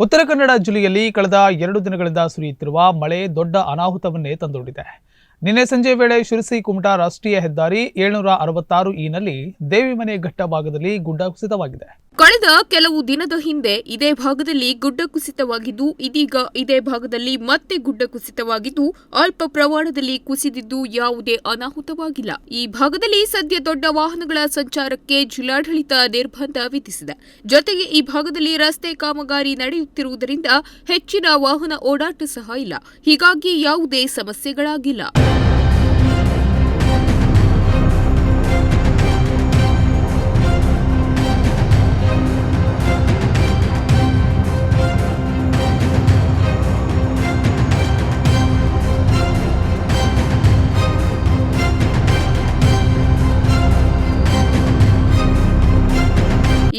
ಉತ್ತರ ಕನ್ನಡ ಜಿಲ್ಲೆಯಲ್ಲಿ ಕಳೆದ ಎರಡು ದಿನಗಳಿಂದ ಸುರಿಯುತ್ತಿರುವ ಮಳೆ ದೊಡ್ಡ ಅನಾಹುತವನ್ನೇ ತಂದೊಡ್ಡಿದೆ. ನಿನ್ನೆ ಸಂಜೆ ವೇಳೆ ಶಿರಸಿ ಕುಮಟಾ ರಾಷ್ಟ್ರೀಯ ಹೆದ್ದಾರಿ ಏಳ್ನೂರ ಅರವತ್ತಾರು ಇನಲ್ಲಿ ದೇವಿಮನೆ ಘಟ್ಟ ಭಾಗದಲ್ಲಿ ಗುಡ್ಡ ಕುಸಿತವಾಗಿದೆ ಕಳೆದ ಕೆಲವು ದಿನದ ಹಿಂದೆ ಇದೇ ಭಾಗದಲ್ಲಿ ಗುಡ್ಡ ಕುಸಿತವಾಗಿದ್ದು, ಇದೀಗ ಇದೇ ಭಾಗದಲ್ಲಿ ಮತ್ತೆ ಗುಡ್ಡ ಕುಸಿತವಾಗಿದ್ದು, ಅಲ್ಪ ಪ್ರಮಾಣದಲ್ಲಿ ಕುಸಿದಿದ್ದು ಯಾವುದೇ ಅನಾಹುತವಾಗಿಲ್ಲ. ಈ ಭಾಗದಲ್ಲಿ ಸದ್ಯ ದೊಡ್ಡ ವಾಹನಗಳ ಸಂಚಾರಕ್ಕೆ ಜಿಲ್ಲಾಡಳಿತ ನಿರ್ಬಂಧ ವಿಧಿಸಿದೆ. ಜೊತೆಗೆ ಈ ಭಾಗದಲ್ಲಿ ರಸ್ತೆ ಕಾಮಗಾರಿ ನಡೆಯುತ್ತಿರುವುದರಿಂದ ಹೆಚ್ಚಿನ ವಾಹನ ಓಡಾಟ ಸಹ ಇಲ್ಲ. ಹೀಗಾಗಿ ಯಾವುದೇ ಸಮಸ್ಯೆಗಳಾಗಿಲ್ಲ.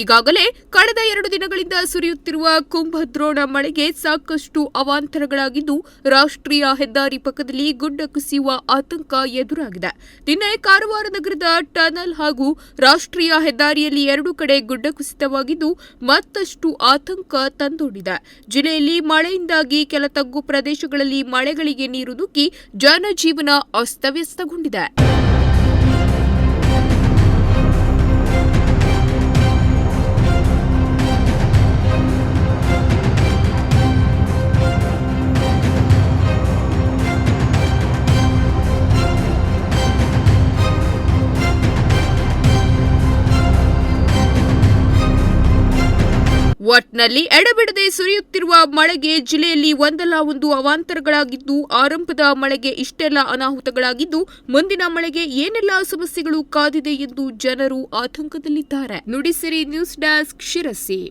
ಈಗಾಗಲೇ ಕಳೆದ ಎರಡು ದಿನಗಳಿಂದ ಸುರಿಯುತ್ತಿರುವ ಕುಂಭದ್ರೋಣ ಮಳೆಗೆ ಸಾಕಷ್ಟು ಅವಾಂತರಗಳಾಗಿದ್ದು ರಾಷ್ಟ್ರೀಯ ಹೆದ್ದಾರಿ ಪಕ್ಕದಲ್ಲಿ ಗುಡ್ಡ ಕುಸಿಯುವ ಆತಂಕ ಎದುರಾಗಿದೆ. ನಿನ್ನೆ ಕಾರವಾರ ನಗರದ ಟನಲ್ ಹಾಗೂ ರಾಷ್ಟ್ರೀಯ ಹೆದ್ದಾರಿಯಲ್ಲಿ ಎರಡು ಕಡೆ ಗುಡ್ಡ ಕುಸಿತವಾಗಿದ್ದು ಮತ್ತಷ್ಟು ಆತಂಕ ತಂದೊಡ್ಡಿದೆ ಜಿಲ್ಲೆಯಲ್ಲಿ ಮಳೆಯಿಂದಾಗಿ ಕೆಲ ತಗ್ಗು ಪ್ರದೇಶಗಳಲ್ಲಿ ಮಳೆಗಳಿಗೆ ನೀರು ನುಗ್ಗಿ ಜನಜೀವನ ಅಸ್ತವ್ಯಸ್ತಗೊಂಡಿದೆ. ಒಟ್ನಲ್ಲಿ ಎಡಬಿಡದೆ ಸುರಿಯುತ್ತಿರುವ ಮಳೆಗೆ ಜಿಲ್ಲೆಯಲ್ಲಿ ಒಂದಲ್ಲ ಒಂದು ಅವಾಂತರಗಳಾಗಿದ್ದು, ಆರಂಭದ ಮಳೆಗೆ ಇಷ್ಟೆಲ್ಲ ಅನಾಹುತಗಳಾಗಿದ್ದು, ಮುಂದಿನ ಮಳೆಗೆ ಏನೆಲ್ಲ ಸಮಸ್ಯೆಗಳು ಕಾದಿದೆ ಎಂದು ಜನರು ಆತಂಕದಲ್ಲಿದ್ದಾರೆ. Nudisiri news desk Sirsi.